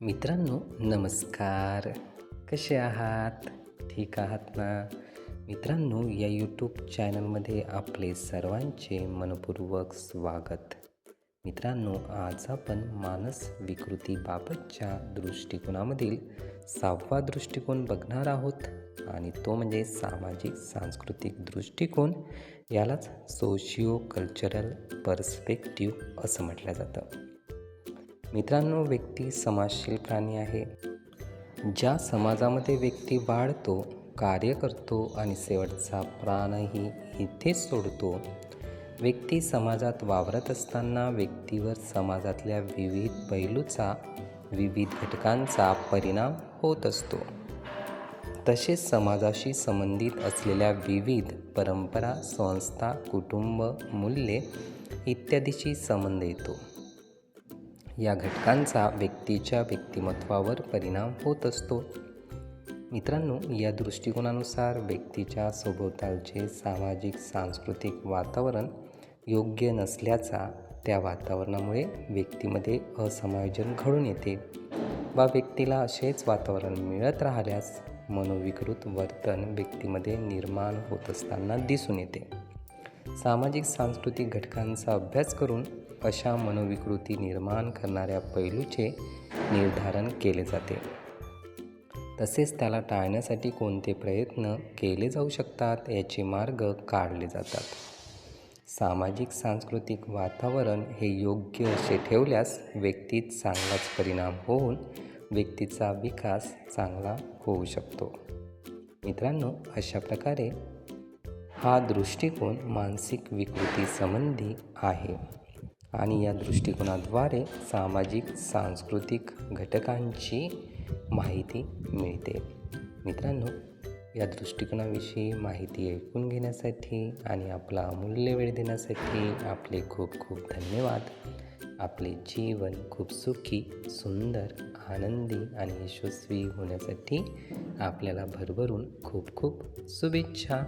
मित्रांनो नमस्कार. कसे आहात? ठीक आहात ना? मित्रांनो या यूट्यूब चॅनलमध्ये आपले सर्वांचे मनपूर्वक स्वागत. मित्रांनो आज आपण मानस विकृतीबाबतच्या दृष्टिकोनामधील सहावा दृष्टिकोन बघणार आहोत आणि तो म्हणजे सामाजिक सांस्कृतिक दृष्टिकोन. यालाच सोशिओ कल्चरल पर्स्पेक्टिव्ह असं म्हटलं जातं. मित्रांनो व्यक्ती समाजशील प्राणी आहे. ज्या समाजामध्ये व्यक्ती वाढतो कार्य करतो आणि शेवटचा प्राणही इथेच सोडतो व्यक्ती समाजात वावरत असताना व्यक्तीवर समाजातल्या विविध पैलूचा विविध घटकांचा परिणाम होत असतो. तसेच समाजाशी संबंधित असलेल्या विविध परंपरा संस्था कुटुंब मूल्ये इत्यादीशी संबंध येतो. या घटकांचा व्यक्तीच्या व्यक्तिमत्वावर परिणाम होत असतो. मित्रांनो या दृष्टिकोनानुसार व्यक्तीच्या सभोवतालचे सामाजिक सांस्कृतिक वातावरण योग्य नसल्याचा त्या वातावरणामुळे व्यक्तीमध्ये असमायोजन घडून येते वा व्यक्तीला असेच वातावरण मिळत राहिल्यास मनोविकृत वर्तन व्यक्तीमध्ये निर्माण होत असताना दिसून येते. सामाजिक सांस्कृतिक घटकांचा अभ्यास करून अशा मनोविकृती निर्माण करणाऱ्या पैलूचे निर्धारण केले जाते. तसेच त्याला टाळण्यासाठी कोणते प्रयत्न केले जाऊ शकतात याचे मार्ग काढले जातात. सामाजिक सांस्कृतिक वातावरण हे योग्य असे ठेवल्यास व्यक्तीत चांगलाच परिणाम होऊन व्यक्तीचा विकास चांगला होऊ शकतो. मित्रांनो अशा प्रकारे हा दृष्टिकोन मानसिक विकृतीसंबंधी आहे. आणि या दृष्टिकोनाद्वारे सामाजिक सांस्कृतिक घटकांची माहिती मिळते. मित्रांनो या दृष्टिकोनाविषयी माहिती ऐकून घेण्यासाठी आणि आपला अमूल्य वेळ देण्यासाठी आपले खूप खूप धन्यवाद. आपले जीवन खूप सुखी सुंदर आनंदी आणि यशस्वी होण्यासाठी आपल्याला भरभरून खूप खूप शुभेच्छा.